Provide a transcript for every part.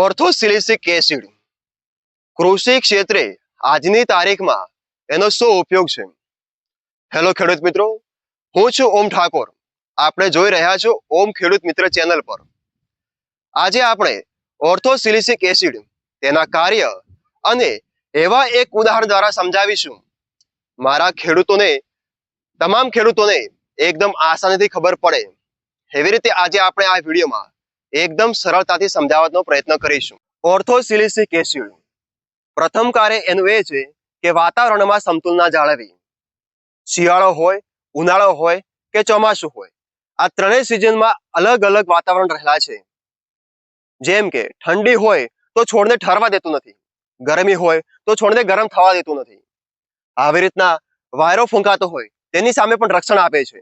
ઓર્થોસિલિસિક acid કૃષિ ક્ષેત્રે આજની તારીખમાં એનો શું ઉપયોગ છે? હેલો ખેડૂત મિત્રો. હું છું ઓમ ઠાકોર. આપણે જોઈ રહ્યા છો ઓમ ખેડૂત મિત્ર ચેનલ પર. આજે આપણે ઓર્થોસિલિસિક એસિડ તેના કાર્ય અને એવા એક ઉદાહરણ દ્વારા સમજાવીશું. મારા ખેડૂતોને, તમામ ખેડૂતોને એકદમ આસાનીથી ખબર પડે. એવી રીતે આજે આપણે આ વિડીયોમાં એકદમ સરળતાથી સમજાવવાનો પ્રયત્ન કરીશું. ઓર્થોસિલિસિક એસિડ પ્રથમ કાર્ય એનું એ છે કે વાતાવરણમાં સમતુલના જાળવવી શિયાળો હોય, ઉનાળો હોય કે ચોમાસું હોય, આ ત્રણેય સિઝનમાં અલગ અલગ વાતાવરણ રહેલા છે. જેમ કે ઠંડી હોય તો છોડને ઠરવા દેતું નથી. ગરમી હોય તો છોડને ગરમ થવા દેતું નથી. આવી રીતના વાયરો ફૂંકાતો હોય તેની સામે પણ રક્ષણ આપે છે.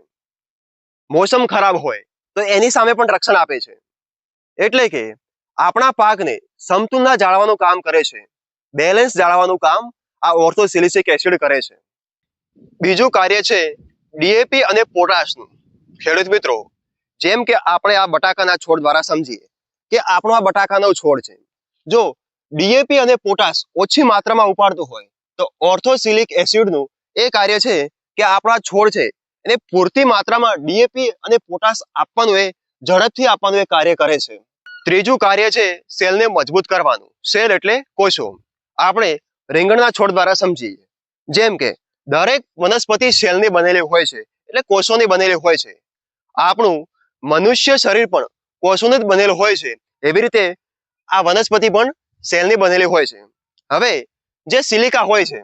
મોસમ ખરાબ હોય તો એની સામે પણ રક્ષણ આપે છે. એટલે કે આપણા પાકને સમતુલના જાળવવાનું કામ કરે છે. બેલેન્સ જાળવવાનું કામ આ ઓર્થોસિલિસિક એસિડ કરે છે. બીજું કાર્ય છે ડીએપી અને પોટાશનું. ખેડૂત મિત્રો, જેમ કે આપણે આ બટાકાના છોડ દ્વારા સમજીએ કે આપણો આ બટાકાનો છોડ છે. જો ડીએપી અને પોટાશ ઓછી માત્રામાં ઉપાડતું હોય, તો ઓર્થોસિલિક એસિડનું એ કાર્ય છે કે આપણા છોડ છે એને પૂરતી માત્રામાં ડીએપી અને પોટાશ આપવાનું એ ઝડપથી આપવાનું એ કાર્ય કરે છે. ત્રીજું કાર્ય છે સેલને મજબૂત કરવાનું. સેલ એટલે કોષો આપણે રીંગણના છોડ દ્વારા સમજીએ. જેમ કે, દરેક વનસ્પતિ સેલની બનેલી હોય છે, એટલે કોષોની બનેલી હોય છે. આપણું મનુષ્ય શરીર પણ કોષોને જ બનેલું હોય છે. એવી રીતે આ વનસ્પતિ પણ સેલની બનેલી હોય છે. હવે, જે સિલિકા હોય છે,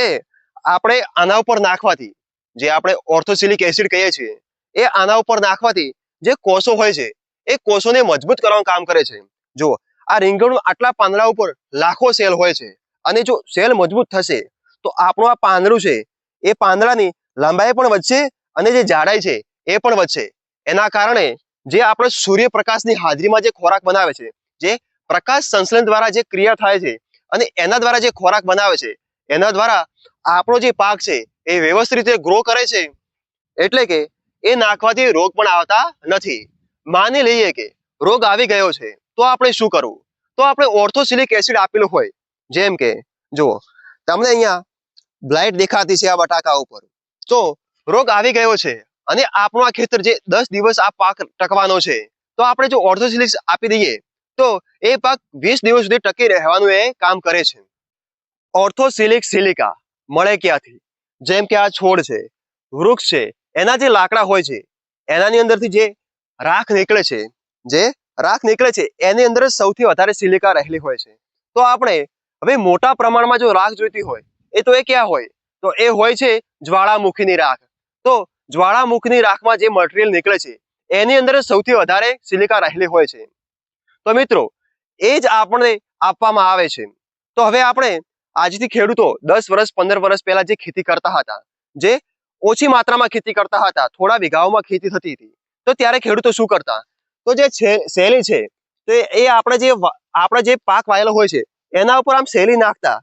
એ આપણે આના ઉપર નાખવાથી, જે આપણે ઓર્થોસિલિક એસિડ કહીએ છીએ, એ આના ઉપર નાખવાથી જે કોષો હોય છે એ કોષોને મજબૂત કરવાનું કામ કરે છે. જો આ રીંગણનું આટલા પાંદડા ઉપર લાખો સેલ હોય છે. અને જો સેલ મજબૂત થશે, તો આપણું આ પાંદડું છે, એ પાંદડાની લંબાઈ પણ વધશે અને જે જાડાઈ છે, એ પણ વધશે. એના કારણે જે આપણે સૂર્યપ્રકાશની હાજરીમાં જે ખોરાક બનાવે છે, જે પ્રકાશ સંશ્લેષણ દ્વારા જે ક્રિયા થાય છે અને એના દ્વારા જે ખોરાક બનાવે છે, એના દ્વારા આપણો જે પાક છે, એ વ્યવસ્થિત રીતે ગ્રો કરે છે, એટલે કે એ નાખવાથી રોગ પણ આવતા નથી. માની લઈએ કે રોગ આવી ગયો છે, તો આપણે શું કરવું? તો આપણે ઓર્થોસિલિક એસિડ આપેલું હોય, જેમ કે, જુઓ, તમને અહીંયા બ્લાઇટ દેખાતી છે આ બટાકા ઉપર. તો રોગ આવી ગયો છે અને આપણું આ ખેતર જે દસ દિવસ આ પાક ટકવાનો છે, તો આપણે જો ઓર્થોસિલિક્સ આપી દઈએ, તો એ પાક વીસ દિવસ સુધી ટકી રહેવાનું એ કામ કરે છે. ઓર્થોસિલિક સિલિકા મળે ક્યાંથી? જેમ કે આ છોડ છે, વૃક્ષ છે, એના જે લાકડા હોય છે, એનાની અંદરથી જે રાખ નીકળે છે. જે રાખ નીકળે છે, એની અંદર સૌથી વધારે સિલિકા રહેલી હોય છે. તો આપણે હવે મોટા પ્રમાણમાં જો રાખ જોઈતી હોય, એ તો એ ક્યાં હોય? તો એ હોય છે જ્વાળામુખીની રાખ. તો જ્વાળામુખીની રાખમાં જે મટીરિયલ નીકળે છે, એની અંદર સૌથી વધારે સિલિકા રહેલી હોય છે. તો મિત્રો, એ જ આપણને આપવામાં આવે છે. તો હવે આપણે આજથી ખેડૂતો દસ વર્ષ, પંદર વર્ષ પહેલા જે ખેતી કરતા હતા, જે ઓછી માત્રામાં ખેતી કરતા હતા, થોડા વિઘાઓમાં ખેતી થતી હતી તો ત્યારે ખેડૂતો શું કરતા? તો જે શેલી છે, તો એ આપણે જે આપણે જે પાક વાયેલો હોય છે, એના ઉપર આમ શેલી નાખતા.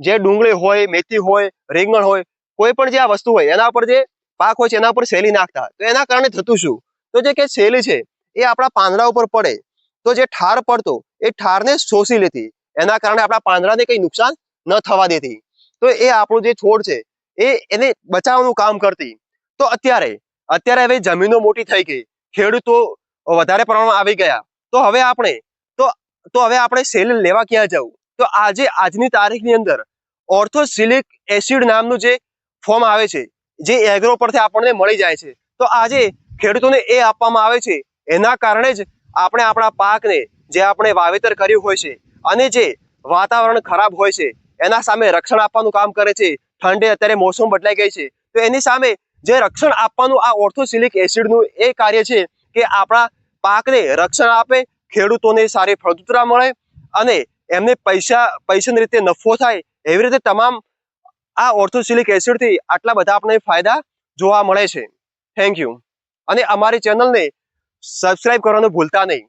જે ડુંગળી હોય, મેથી હોય, રીંગણ હોય, કોઈ પણ જે આ વસ્તુ હોય, એના ઉપર જે પાક હોય છે, એના ઉપર શેલી નાખતા. તો એના કારણે થતું શું? તો જે કે શેલી છે, એ આપણા પાંદડા ઉપર પડે. તો જે ઠાર પડતો, એ ઠારને શોષી લેતી. એના કારણે આપણા પાંદડાને કંઈ નુકસાન ન થવા દેતી. તો એ આપણું જે છોડ છે, એ એને બચાવવાનું કામ કરતી. તો અત્યારે અત્યારે હવે જમીનો મોટી થઈ ગઈ. ખેડૂતો વધારે પ્રમાણમાં આવી ગયા. તો હવે આપણે, તો તો હવે આપણે સેલ લેવા ક્યાં જવું? તો આજે, આજની તારીખની અંદર ઓર્થોસિલિક એસિડ નામનું જે ફોર્મ આવે છે, જે એગ્રો પરથી આપણને મળી જાય છે. તો આજે ખેડૂતોને એ આપવામાં આવે છે. એના કારણે જ આપણે આપણા પાકને જે આપણે વાવેતર કર્યું હોય છે અને જે વાતાવરણ ખરાબ હોય છે, એના સામે રક્ષણ આપવાનું કામ કરે છે. ઠંડે અત્યારે મોસમ બદલાઈ ગઈ છે. તો એની સામે જે રક્ષણ આપવાનું આ ઓર્થોસિલિક એસિડનું એ કાર્ય છે કે આપણા પાકને રક્ષણ આપે, ખેડૂતોને સારી ફળદ્રુપતા મળે અને એમને પૈસા, પૈસાની રીતે નફો થાય, એવી રીતે તમામ આ ઓર્થોસિલિક એસિડથી આટલા બધા આપણને ફાયદા જોવા મળે છે. થેન્ક યુ અને અમારી ચેનલને સબસ્ક્રાઈબ કરવાનું ભૂલતા નહીં.